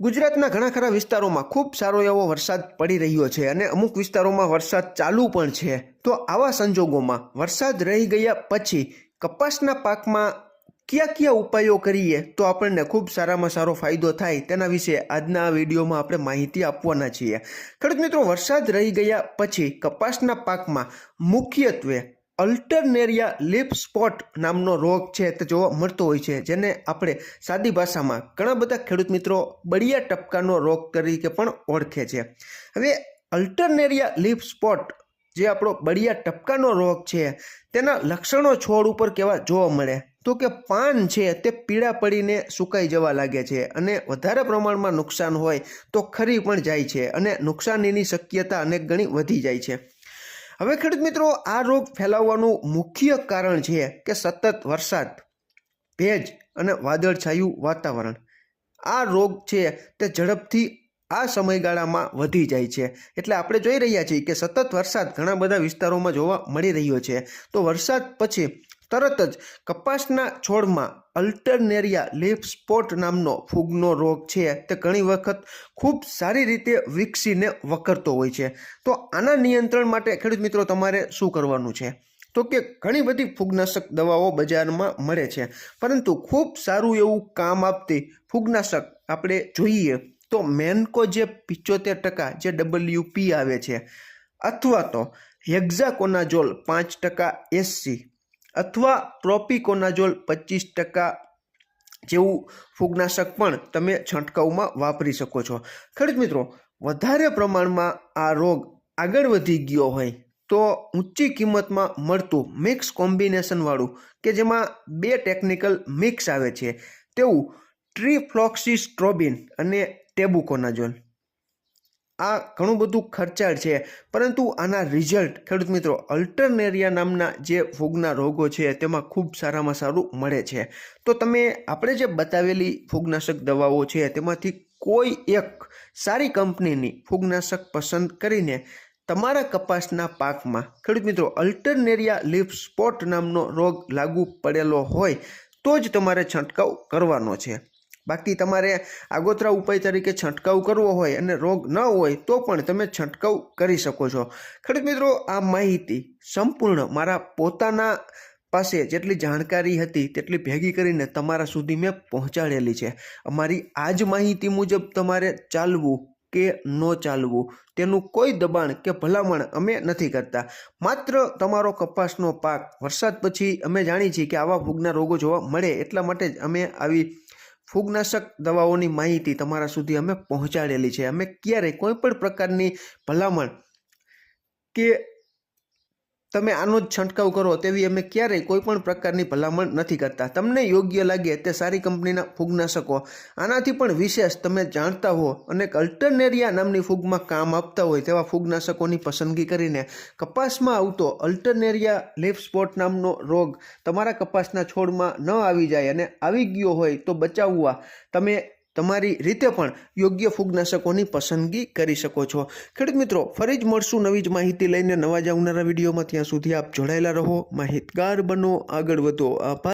ગુજરાતના ઘણા ખરા વિસ્તારોમાં ખૂબ સારો એવો વરસાદ પડી રહ્યો છે અને અમુક વિસ્તારોમાં વરસાદ ચાલુ પણ છે. તો આવા સંજોગોમાં વરસાદ રહી ગયા પછી કપાસના પાકમાં કયા કયા ઉપાયો કરીએ તો આપણને ખૂબ સારામાં સારો ફાયદો થાય તેના વિશે આજના આ વિડીયોમાં આપણે માહિતી આપવાના છીએ. ખેડૂત મિત્રો, વરસાદ રહી ગયા પછી કપાસના પાકમાં મુખ્યત્વે અલ્ટરનેરિયા લીપ સ્પોટ નામનો રોગ છે તે જોવા મળતો હોય છે, જેને આપણે સાદી ભાષામાં ઘણા બધા ખેડૂત મિત્રો બળિયા ટપકાનો રોગ તરીકે પણ ઓળખે છે. હવે અલ્ટરનેરિયા લીપ સ્પોટ જે આપણો બળિયા ટપકાનો રોગ છે, તેના લક્ષણો છોડ ઉપર કેવા જોવા મળે? તો કે પાન છે તે પીળા પડીને સુકાઈ જવા લાગે છે અને વધારે પ્રમાણમાં નુકસાન હોય તો ખરી પણ જાય છે અને નુકસાનીની શક્યતા અનેક ગણી વધી જાય છે. હવે ખેડૂત મિત્રો, આ રોગ ફેલાવવાનું મુખ્ય કારણ છે કે સતત વરસાદ, ભેજ અને વાદળછાયું વાતાવરણ. આ રોગ છે તે ઝડપથી આ સમયગાળામાં વધી જાય છે. એટલે આપણે જોઈ રહ્યા છીએ કે સતત વરસાદ ઘણા બધા વિસ્તારોમાં જોવા મળી રહ્યો છે. તો વરસાદ પછી તરત જ કપાસના છોડમાં અલ્ટરનેરિયા લીફ સ્પોટ નામનો ફૂગનો રોગ છે તે ઘણી વખત ખૂબ સારી રીતે વિકસીને વકરતો હોય છે. તો આના નિયંત્રણ માટે ખેડૂત મિત્રો, તમારે શું કરવાનું છે? તો કે ઘણી બધી ફૂગનાશક દવાઓ બજારમાં મળે છે, પરંતુ ખૂબ સારું એવું કામ આપતી ફૂગનાશક આપણે જોઈએ તો મેનકો જે પિચોતેર ટકા જે ડબલ્યુ પી આવે છે, અથવા તો હેક્ઝાકોનાઝોલ પાંચ ટકા એસસી અથવા પ્રોપિકોનાઝોલ પચીસ ટકા જેવું ફૂગનાશક પણ તમે છંટકાવમાં વાપરી શકો છો. ખેડૂત મિત્રો, વધારે પ્રમાણમાં આ રોગ આગળ વધી ગયો હોય તો ઊંચી કિંમતમાં મળતું મિક્સ કોમ્બિનેશનવાળું કે જેમાં બે ટેકનિકલ મિક્સ આવે છે. તેવું ટ્રીફ્લોક્સિસ્ટ્રોબિન અને ટેબુકોનાઝોલ આ ઘણું બધું ખર્ચાળ છે. પરંતુ આના રિઝલ્ટ ખેડૂત મિત્રો અલ્ટરનેરિયા નામના જે ફૂગના રોગો છે, તેમાં ખૂબ સારામાં સારું મળે છે. તો તમે, આપણે જે બતાવેલી ફૂગનાશક દવાઓ છે, તેમાંથી કોઈ એક સારી કંપનીની ફૂગનાશક પસંદ કરીને તમારા કપાસના પાકમાં, ખેડૂત મિત્રો અલ્ટરનેરિયા લીફ સ્પોટ નામનો રોગ લાગુ પડેલો હોય, તો જ તમારે છંટકાવ કરવાનો છે. બાકી તમારે આગોતરા ઉપાય તરીકે છંટકાવ કરવો હોય અને રોગ ન હોય તો પણ તમે છંટકાવ કરી શકો છો. ખેડૂત મિત્રો, આ માહિતી સંપૂર્ણ મારા પોતાના પાસે જેટલી જાણકારી હતી તેટલી ભેગી કરીને તમારા સુધી મેં પહોંચાડેલી છે. અમારી આ જ માહિતી મુજબ તમારે ચાલવું કે ન ચાલવું તેનું કોઈ દબાણ કે ભલામણ અમે નથી કરતા. માત્ર તમારો કપાસનો પાક. વરસાદ પછી અમે જાણીએ છીએ કે આવા ફૂગના રોગો જોવા મળે એટલા માટે જ અમે આવી ફૂગનાશક દવાઓની માહિતી તમારા સુધી અમે પહોંચાડેલી છે. અમે ક્યારેય કોઈ પણ પ્રકારની ભલામણ કે તમે આનો જ છંટકાવ કરો તેવી અમે ક્યારેય કોઈ પણ પ્રકારની ભલામણ નથી કરતા. તમને યોગ્ય લાગે તે સારી કંપનીના ફૂગનાશકો. આનાથી પણ વિશેષ તમે જાણતા હો અને અલ્ટરનેરિયા નામની ફૂગમાં કામ આપતા હોય તેવા ફૂગનાશકોની પસંદગી કરીને કપાસમાં આવતો અલ્ટરનેરિયા લીફ સ્પોટ નામનો રોગ તમારા કપાસના છોડમાં ન આવી જાય અને આવી ગયો હોય તો બચાવવા. તમે તમારી રીતે પણ યોગ્ય ફૂગનાશકોની પસંદગી કરી શકો છો. ખેડૂત મિત્રો, ફરી જ મળશું નવી જ માહિતી લઈને નવા જ આવનારા વિડીયોમાં. ત્યાં સુધી આપ જોડાયેલા રહો. માહિતગાર બનો. આગળ વધો. આભાર.